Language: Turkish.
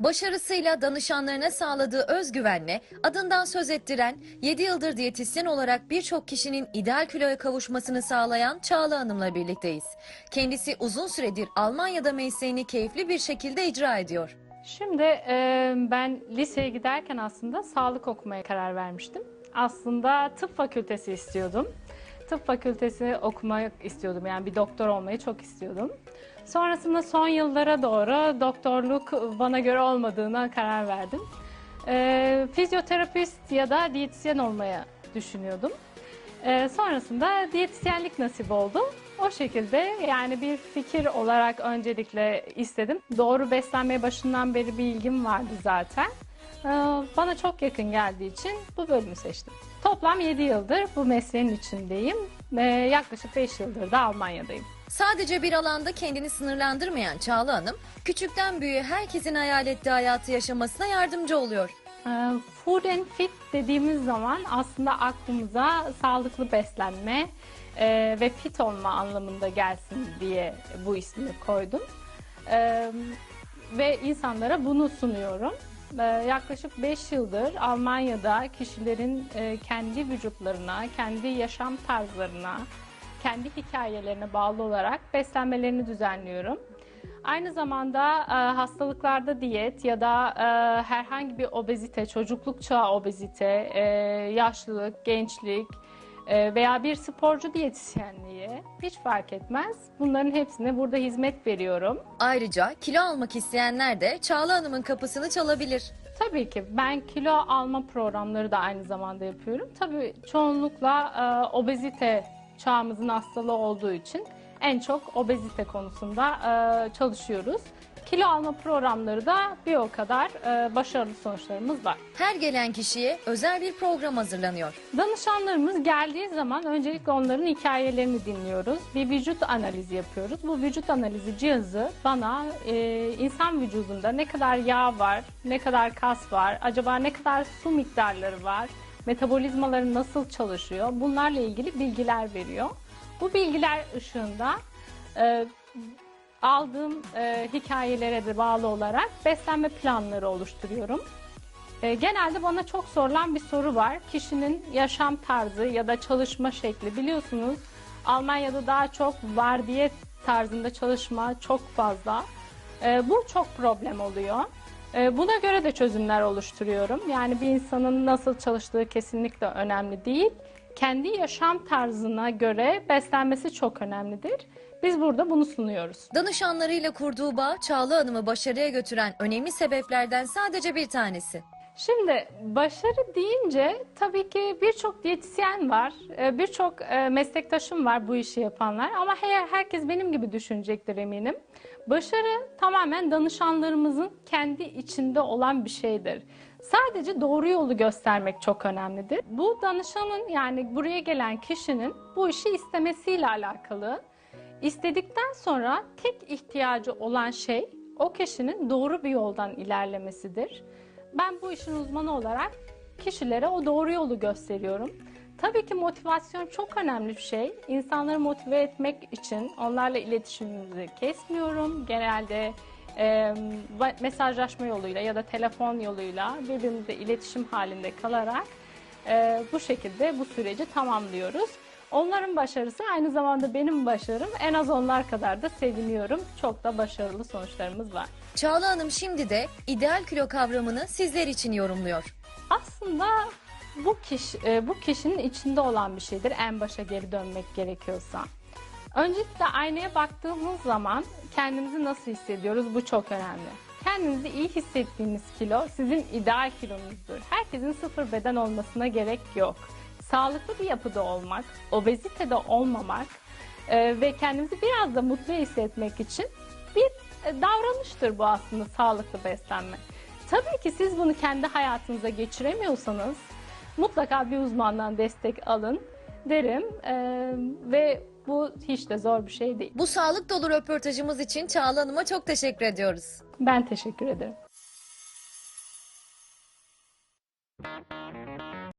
Başarısıyla danışanlarına sağladığı özgüvenle adından söz ettiren, 7 yıldır diyetisyen olarak birçok kişinin ideal kiloya kavuşmasını sağlayan Çağla Hanım'la birlikteyiz. Kendisi uzun süredir Almanya'da mesleğini keyifli bir şekilde icra ediyor. Şimdi e, ben liseye giderken aslında sağlık okumaya karar vermiştim. Aslında tıp fakültesi istiyordum. Tıp fakültesi okumak istiyordum. Yani bir doktor olmayı çok istiyordum. Sonrasında son yıllara doğru doktorluk bana göre olmadığına karar verdim. E, fizyoterapist ya da diyetisyen olmaya düşünüyordum. E, sonrasında diyetisyenlik nasip oldu. O şekilde yani bir fikir olarak öncelikle istedim. Doğru beslenmeye başından beri bir ilgim vardı zaten. Ee, Bana çok yakın geldiği için bu bölümü seçtim. Toplam 7 yıldır bu mesleğin içindeyim. Ee, Yaklaşık 5 yıldır da Almanya'dayım. Sadece bir alanda kendini sınırlandırmayan Çağla Hanım, küçükten büyüğe herkesin hayal ettiği hayatı yaşamasına yardımcı oluyor. Ee, Food and fit dediğimiz zaman aslında aklımıza sağlıklı beslenme e, ve fit olma anlamında gelsin diye bu ismi koydum. Ee, ve insanlara bunu sunuyorum. Ee, yaklaşık 5 yıldır Almanya'da kişilerin e, kendi vücutlarına, kendi yaşam tarzlarına, kendi hikayelerine bağlı olarak beslenmelerini düzenliyorum. Aynı zamanda e, hastalıklarda diyet ya da e, herhangi bir obezite, çocukluk çağı obezite, e, yaşlılık, gençlik e, veya bir sporcu diyetisyenliği hiç fark etmez. Bunların hepsine burada hizmet veriyorum. Ayrıca kilo almak isteyenler de Çağla Hanım'ın kapısını çalabilir. Tabii ki ben kilo alma programları da aynı zamanda yapıyorum. Tabii çoğunlukla e, obezite çağımızın hastalığı olduğu için en çok obezite konusunda e, çalışıyoruz. Kilo alma programları da bir o kadar e, başarılı sonuçlarımız var. Her gelen kişiye özel bir program hazırlanıyor. Danışanlarımız geldiği zaman öncelikle onların hikayelerini dinliyoruz. Bir vücut analizi yapıyoruz. Bu vücut analizi cihazı bana e, insan vücudunda ne kadar yağ var, ne kadar kas var, acaba ne kadar su miktarları var, metabolizmaları nasıl çalışıyor bunlarla ilgili bilgiler veriyor. Bu bilgiler ışığında e, aldığım e, hikayelere de bağlı olarak beslenme planları oluşturuyorum. E, genelde bana çok sorulan bir soru var. Kişinin yaşam tarzı ya da çalışma şekli biliyorsunuz Almanya'da daha çok vardiya tarzında çalışma çok fazla. E, bu çok problem oluyor. E, buna göre de çözümler oluşturuyorum. Yani bir insanın nasıl çalıştığı kesinlikle önemli değil. Kendi yaşam tarzına göre beslenmesi çok önemlidir. Biz burada bunu sunuyoruz. Danışanlarıyla kurduğu bağ Çağla Hanım'ı başarıya götüren önemli sebeplerden sadece bir tanesi. Şimdi başarı deyince tabii ki birçok diyetisyen var, e, birçok e, meslektaşım var bu işi yapanlar ama her, herkes benim gibi düşünecektir eminim. Başarı tamamen danışanlarımızın kendi içinde olan bir şeydir. Sadece doğru yolu göstermek çok önemlidir. Bu danışanın yani buraya gelen kişinin bu işi istemesiyle alakalı. İstedikten sonra tek ihtiyacı olan şey o kişinin doğru bir yoldan ilerlemesidir. Ben bu işin uzmanı olarak kişilere o doğru yolu gösteriyorum. Tabii ki motivasyon çok önemli bir şey. İnsanları motive etmek için onlarla iletişimimizi kesmiyorum. Genelde e, mesajlaşma yoluyla ya da telefon yoluyla birbirimizle iletişim halinde kalarak e, bu şekilde bu süreci tamamlıyoruz. Onların başarısı aynı zamanda benim başarım. En az onlar kadar da seviniyorum. Çok da başarılı sonuçlarımız var. Çağla Hanım şimdi de ideal kilo kavramını sizler için yorumluyor. Aslında bu kişi e, bu kişinin içinde olan bir şeydir en başa geri dönmek gerekiyorsa. Öncelikle aynaya baktığımız zaman kendimizi nasıl hissediyoruz bu çok önemli. Kendinizi iyi hissettiğiniz kilo sizin ideal kilonuzdur. Herkesin sıfır beden olmasına gerek yok. Sağlıklı bir yapıda olmak, obezitede olmamak e, ve kendimizi biraz da mutlu hissetmek için bir e, davranıştır bu aslında sağlıklı beslenme. Tabii ki siz bunu kendi hayatınıza geçiremiyorsanız mutlaka bir uzmandan destek alın derim E, ve bu hiç de zor bir şey değil. Bu sağlık dolu röportajımız için Çağla Hanım'a çok teşekkür ediyoruz. Ben teşekkür ederim.